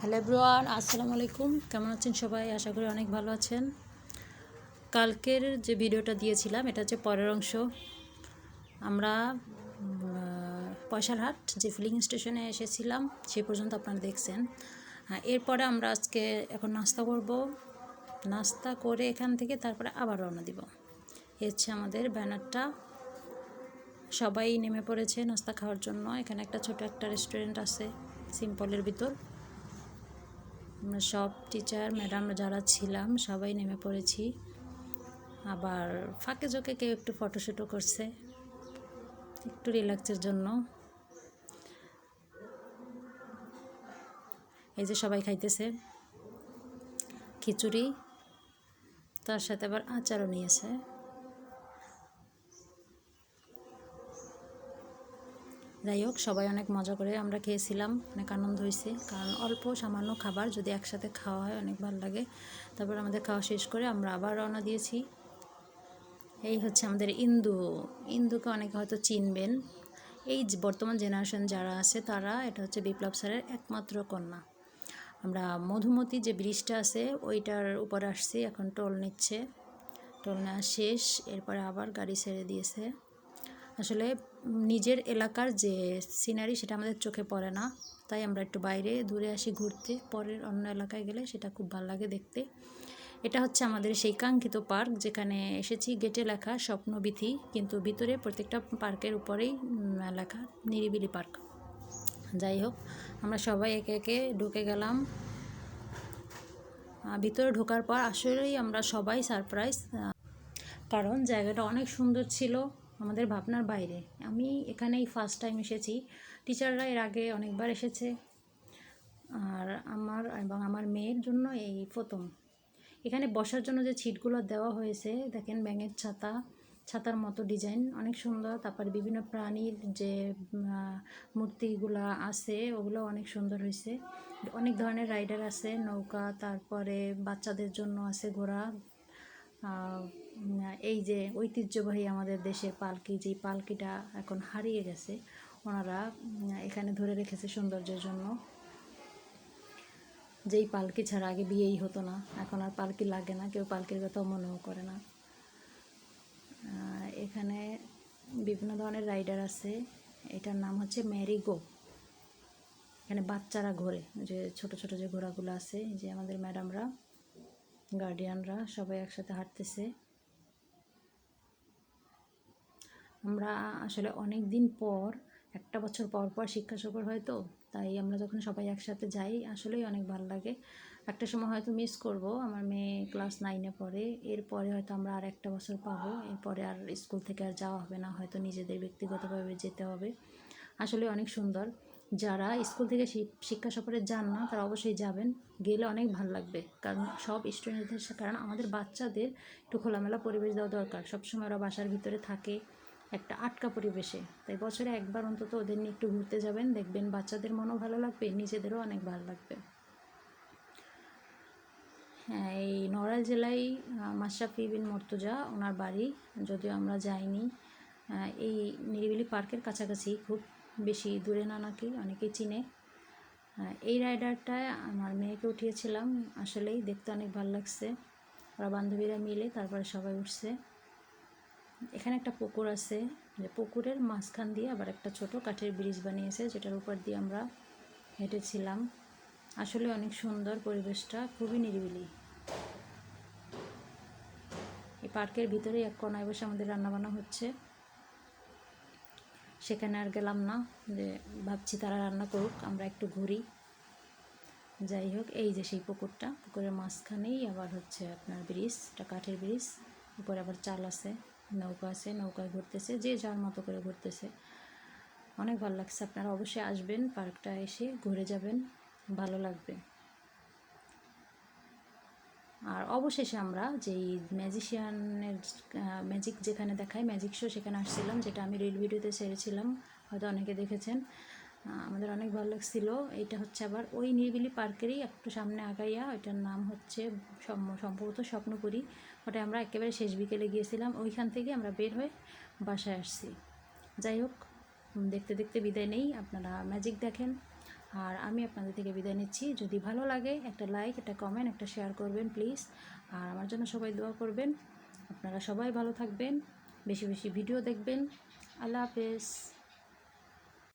Hello everyone আসসালামু আলাইকুম। কেমন আছেন সবাই? আশা করি অনেক ভালো আছেন। কালকের যে ভিডিওটা দিয়েছিলাম এটা হচ্ছে পরের অংশ। আমরা উম, পয়সার হাট যে ফিলিং স্টেশনে এসেছিলাম সে পর্যন্ত আপনারা দেখছেন। হ্যাঁ এরপরে আমরা আজকে এখন নাস্তা করব। নাস্তা করে এখান থেকে তারপরে আবার রওনা দিব। এ হচ্ছে আমাদের ব্যানারটা। সবাই নেমে পড়েছে নাস্তা খাওয়ার জন্য। এখানে একটা ছোট একটা রেস্টুরেন্ট আছে সিম্পলের ভিতর। আমরা সব টিচার ম্যাডাম যারা ছিলাম, সবাই নেমে পড়েছি। আবার ফাঁকে জোকে কেউ একটু ফটোশ্যুটও করছে, একটু রিল্যাক্সের জন্য। এই যে সবাই খাইতেছে খিচুড়ি, তার সাথে আবার আচারও নিয়েছে। যাই হোক, সবাই অনেক মজা করে আমরা খেয়েছিলাম, অনেক আনন্দ হয়েছে। কারণ অল্প সামান্য খাবার যদি একসাথে খাওয়া হয়, অনেক ভালো লাগে। তারপর আমাদের খাওয়া শেষ করে আমরা আবার রওনা দিয়েছি। এই হচ্ছে আমাদের ইন্দু। ইন্দুকে অনেকে হয়তো চিনবেন। এই বর্তমান জেনারেশন যারা আছে, তারা এটা হচ্ছে বিপ্লব স্যারের একমাত্র কন্যা। আমরা মধুমতি যে ব্রিজটা আছে, ওইটার উপরে আসছি, এখন টোল নিচ্ছে। টোল নেওয়া শেষ, এরপরে আবার গাড়ি ছেড়ে দিয়েছে। আসলে নিজের এলাকার যে সিনারি সেটা আমাদের চোখে পড়ে না। তাই আমরা একটু বাইরে দূরে আসি ঘুরতে, পরের অন্য এলাকায় গেলে সেটা খুব ভালো লাগে দেখতে। এটা হচ্ছে আমাদের সেই কাঙ্ক্ষিত পার্ক যেখানে এসেছি। গেটে লেখা স্বপ্নবিথি কিন্তু ভিতরে প্রত্যেকটা পার্কের উপরেই লেখা নিরিবিলি পার্ক। যাই হোক, আমরা সবাই একে একে ঢুকে গেলাম। ভিতরে ঢোকার পর আসলেই আমরা সবাই সারপ্রাইজ কারণ জায়গাটা অনেক সুন্দর ছিল। আমাদের ভাবনার বাইরে। আমি এখানেই ফার্স্ট টাইম এসেছি। টিচাররা এর আগে অনেকবার এসেছে। আর আমার এবং আমার মেয়ের জন্য এই প্রথম। এখানে বসার জন্য যে ছিটগুলো দেওয়া হয়েছে, দেখেন ব্যাঙের ছাতা, ছাতার মতো ডিজাইন অনেক সুন্দর। তারপরে বিভিন্ন প্রাণীর যে মূর্তিগুলা আছে, ওগুলো অনেক সুন্দর হয়েছে। অনেক ধরনের রাইডার আছে, নৌকা, তারপরে বাচ্চাদের জন্য আছে ঘোড়া এই যে ঐতিহ্যবাহী আমাদের দেশের পালকি, যেই পালকিটা এখন হারিয়ে গেছে, ওনারা এখানে ধরে রেখেছে সৌন্দর্যের জন্য। যেই পালকি ছাড়া আগে বিয়েই হতো না, এখন আর পালকি লাগে না, কেউ পালকির কথাও মনেও করে না। এখানে বিভিন্ন ধরনের রাইডার আছে, এটার নাম হচ্ছে ম্যারিগো এখানে বাচ্চারা ঘোরে, যে ছোট ছোট যে ঘোড়াগুলো আছে, যে আমাদের ম্যাডামরা গার্ডিয়ানরা সবাই একসাথে হাঁটতেছে। আমরা আসলে অনেক দিন পর, একটা বছর পর পর শিক্ষা সফর হয় তো, তাই আমরা যখন সবাই একসাথে যাই, আসলেই অনেক ভালো লাগে। একটা সময় হয়তো মিস করব, আমার মেয়ে ক্লাস নাইনে পড়ে, এরপরে হয়তো আমরা আর একটা বছর পাবো, এরপরে আর স্কুল থেকে আর যাওয়া হবে না, হয়তো নিজেদের ব্যক্তিগতভাবে যেতে হবে। আসলে অনেক সুন্দর। যারা স্কুল থেকে শিক্ষা সফরে যান না, তারা অবশ্যই যাবেন। গেলে অনেক ভালো লাগবে। কারণ সব স্টুডেন্টদের কারণ আমাদের বাচ্চাদের একটু খোলামেলা পরিবেশ দেওয়া দরকার। সবসময় ওরা বাসার ভিতরে থাকে, একটা আটকা পরিবেশে। তাই বছরে একবার অন্তত ওদের নিয়ে একটু ঘুরতে যাবেন, দেখবেন বাচ্চাদের মনও ভালো লাগবে, নিজেদেরও অনেক ভালো লাগবে। হ্যাঁ এই নড়াইল জেলায় মাশরাফি বিন মর্তুজা ওনার বাড়ি। যদিও আমরা যাইনি এই নিরিবিলি পার্কের কাছাকাছি, খুব বেশি দূরে না নাকি অনেকেই চিনে। এই রাইডারটায় আমার মেয়েকে উঠিয়েছিলাম। আসলেই দেখতে অনেক ভালো লাগছে। ওরা বান্ধবীরা মিলে তারপরে সবাই উঠছে। এখানে একটা পুকুর আছে। যে পুকুরের মাঝখান দিয়ে আবার একটা ছোট কাঠের ব্রিজ বানিয়েছে, যেটার উপর দিয়ে আমরা হেঁটেছিলাম। আসলে অনেক সুন্দর পরিবেশটা, খুবই নিরিবিলি। এই পার্কের ভিতরেই এক কোনায় বসে আমাদের রান্নাবান্না হচ্ছে। সেখানে আর গেলাম না। যে ভাবছি তারা রান্না করুক, আমরা একটু ঘুরি। যাই হোক, এই যে সেই পুকুরটা। পুকুরের মাঝখানেই আবার হচ্ছে আপনার ব্রিজ এটা কাঠের ব্রিজ। উপরে আবার চাল আছে, নৌকা আছে, নৌকায় ঘুরতেছে, যে যার মতো করে ঘুরতেছে। অনেক ভালো লাগছে। আপনারা অবশ্যই আসবেন, পার্কটা এসে ঘুরে যাবেন, ভালো লাগবে। আর অবশেষে আমরা যেই ম্যাজিশিয়ানের ম্যাজিক যেখানে দেখায় ম্যাজিক শো সেখানে আসছিলাম, যেটা আমি রিল ভিডিওতে ছেড়েছিলাম। হয়তো অনেকে দেখেছেন। আমাদের অনেক ভালো লাগছিল। এটা হচ্ছে আবার ওই নিরিবিলি পার্কেরই একটু সামনে আগাইয়া, ওইটার নাম হচ্ছে সম- সম্ভবত স্বপ্নপুরী। ওটা আমরা একেবারে শেষ বিকেলে গিয়েছিলাম। ওইখান থেকে আমরা বের হয়ে বাসায় আসছি। যাই হোক দেখতে দেখতে বিদায় নেই। আপনারা ম্যাজিক দেখেন। আর আমি আপনাদের থেকে বিদায় নিচ্ছি। যদি ভালো লাগে, একটা লাইক একটা কমেন্ট একটা শেয়ার করবেন প্লিজ আর আমার জন্য সবাই দোয়া করবেন। আপনারা সবাই ভালো থাকবেন, বেশি বেশি ভিডিও দেখবেন। আল্লাহ হাফেজ।